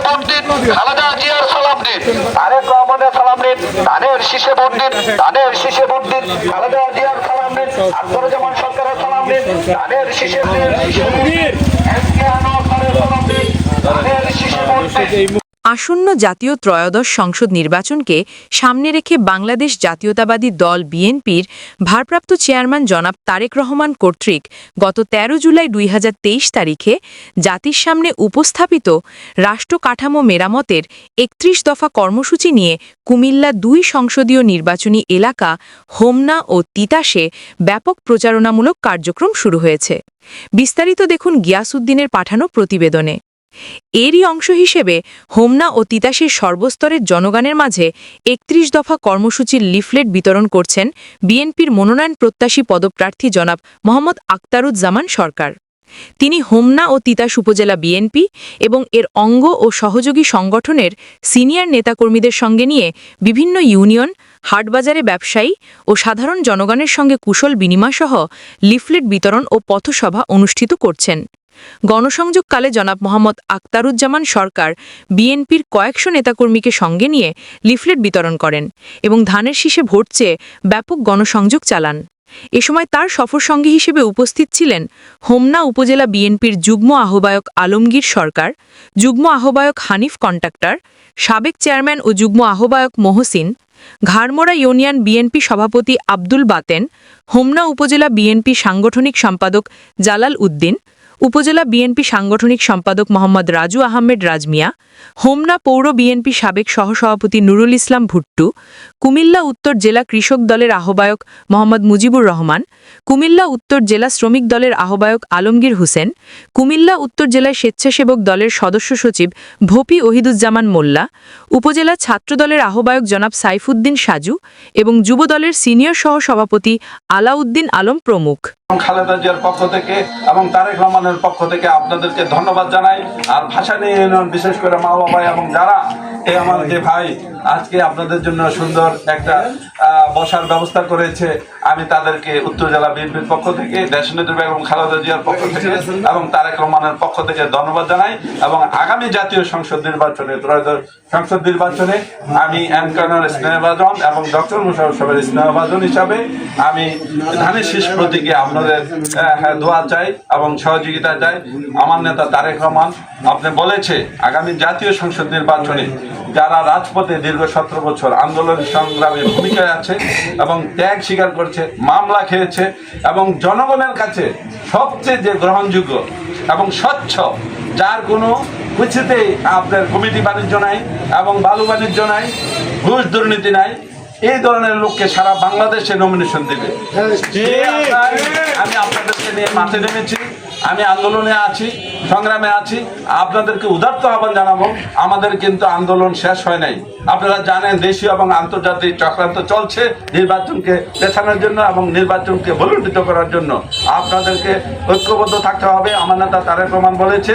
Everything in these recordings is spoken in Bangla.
শীষে বন্দিত খালেদা জিয়ার সালাম দিন, তারেক রহমানের সালাম দিন ধানের শীষে বন্দিত ধানের শীষে বন্দিত খালেদা জিয়ার সালাম দিন আখরুজ্জামান সরকারের সালাম দিন ধানের শীষে বন্দিত এস আনোয়ার সালাম দিন ধানের শীষে বন্দিত আসন্ন জাতীয় ত্রয়োদশ সংসদ নির্বাচনকে সামনে রেখে বাংলাদেশ জাতীয়তাবাদী দল বিএনপির ভারপ্রাপ্ত চেয়ারম্যান জনাব তারেক রহমান কর্তৃক গত ১৩ জুলাই দুই হাজার তেইশ তারিখে জাতির সামনে উপস্থাপিত রাষ্ট্র কাঠামো মেরামতের একত্রিশ দফা কর্মসূচি নিয়ে কুমিল্লা দুই সংসদীয় নির্বাচনী এলাকা হোমনা ও তিতাসে ব্যাপক প্রচারণামূলক কার্যক্রম শুরু হয়েছে। বিস্তারিত দেখুন গিয়াসউদ্দিনের পাঠানো প্রতিবেদনে। এরই অংশ হিসেবে হোমনা ও তিতাসের সর্বস্তরের জনগণের মাঝে একত্রিশ দফা কর্মসূচির লিফলেট বিতরণ করছেন বিএনপির মনোনয়ন প্রত্যাশী পদপ্রার্থী জনাব মোহাম্মদ আক্তারুজ্জামান সরকার। তিনি হোমনা ও তিতাস উপজেলা বিএনপি এবং এর অঙ্গ ও সহযোগী সংগঠনের সিনিয়র নেতাকর্মীদের সঙ্গে নিয়ে বিভিন্ন ইউনিয়ন, হাটবাজারে ব্যবসায়ী ও সাধারণ জনগণের সঙ্গে কুশল বিনিময়সহ লিফলেট বিতরণ ও পথসভা অনুষ্ঠিত করছেন। গণসংযোগকালে জনাব মোহাম্মদ আক্তারুজ্জামান সরকার বিএনপির কয়েকশো নেতাকর্মীকে সঙ্গে নিয়ে লিফলেট বিতরণ করেন এবং ধানের শীষে ভোট চেয়ে ব্যাপক গণসংযোগ চালান। এ সময় তার সফর সঙ্গী হিসেবে উপস্থিত ছিলেন হোমনা উপজেলা বিএনপির যুগ্ম আহ্বায়ক আলমগীর সরকার, যুগ্ম আহ্বায়ক হানিফ কন্ট্রাক্টর, সাবেক চেয়ারম্যান ও যুগ্ম আহ্বায়ক মহসিন, ঘাড়মোড়া ইউনিয়ন বিএনপি সভাপতি আব্দুল বাতেন, হোমনা উপজেলা বিএনপি সাংগঠনিক সম্পাদক জালাল উদ্দিন উপজেলা বিএনপি সাংগঠনিক সম্পাদক মোহাম্মদ রাজু আহমেদ রাজমিয়া, হোমনা পৌর বিএনপি সাবেক সহসভাপতি নুরুল ইসলাম ভুট্টু, কুমিল্লা উত্তর জেলা কৃষক দলের আহ্বায়ক মোহাম্মদ মুজিবুর রহমান, কুমিল্লা উত্তর জেলা শ্রমিক দলের আহ্বায়ক আলমগীর হোসেন, কুমিল্লা উত্তর জেলায় স্বেচ্ছাসেবক দলের সদস্য সচিব ভোপি ওহিদুজ্জামান মোল্লা, উপজেলা ছাত্রদলের আহ্বায়ক জনাব সাইফুদ্দিন সাজু এবং যুব দলের সিনিয়র সহ সভাপতি আলাউদ্দিন আলম প্রমুখ। খালেদা জিয়ার পক্ষ থেকে এবং তারেক রহমানের পক্ষ থেকে আপনাদেরকে ধন্যবাদ জানাই। আর ভাষা নিয়ে বিশেষ করে মা বাবা এবং যারা, এই আমার যে ভাই আজকে আপনাদের জন্য সুন্দর একটা বসার ব্যবস্থা করেছে আমি তাদেরকে উত্তর জেলা বিএনপির পক্ষ থেকে দেশনেত্রী বেগম খালেদা জিয়ার পক্ষ থেকে এবং তারেক রহমানের পক্ষ থেকে ধন্যবাদ জানাই এবং আগামী জাতীয় সংসদ নির্বাচনে সংসদ নির্বাচনে আমি এনকানার স্নেহভাজন এবং ডক্টর মুশারফ সাহেবের স্নেহভাজন হিসাবে আমি ধানের শীষ প্রতীকে আপনাদের হ্যাঁ, দোয়া চাই এবং সহযোগিতা চাই। আমার নেতা তারেক রহমান আপনি বলেছে আগামী জাতীয় সংসদ নির্বাচনে যারা রাজপথে দীর্ঘ সতেরো বছর আন্দোলন সংগ্রামে ভূমিকায় আছে এবং ত্যাগ স্বীকার করছে মামলা খেয়েছে এবং জনগণের কাছে সবচেয়ে যে গ্রহণযোগ্য এবং স্বচ্ছ যার কোনো কিছুতেই আপনার কমিটি বাণিজ্য নাই এবং বালু বাণিজ্য নাই ঘুষ দুর্নীতি নাই এই ধরনের লোককে সারা বাংলাদেশে নমিনেশন দেবে। আমি আপনাদেরকে নিয়ে মাঠে নেমেছি। আমি আন্দোলনে আছি, সংগ্রামে আছি। আপনাদেরকে উদার্ত আহ্বান জানাব। আমাদের কিন্তু আন্দোলন শেষ হয় নাই। আপনারা জানেন দেশীয় এবং আন্তর্জাতিক চক্রান্ত চলছে নির্বাচনকে পেছানোর জন্য এবং নির্বাচনকে বলুণ্ঠিত করার জন্য। আপনাদেরকে ঐক্যবদ্ধ থাকতে হবে। আমার নেতা তারেক রহমান বলেছে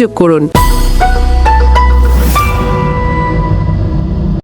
যোগাযোগ করুন।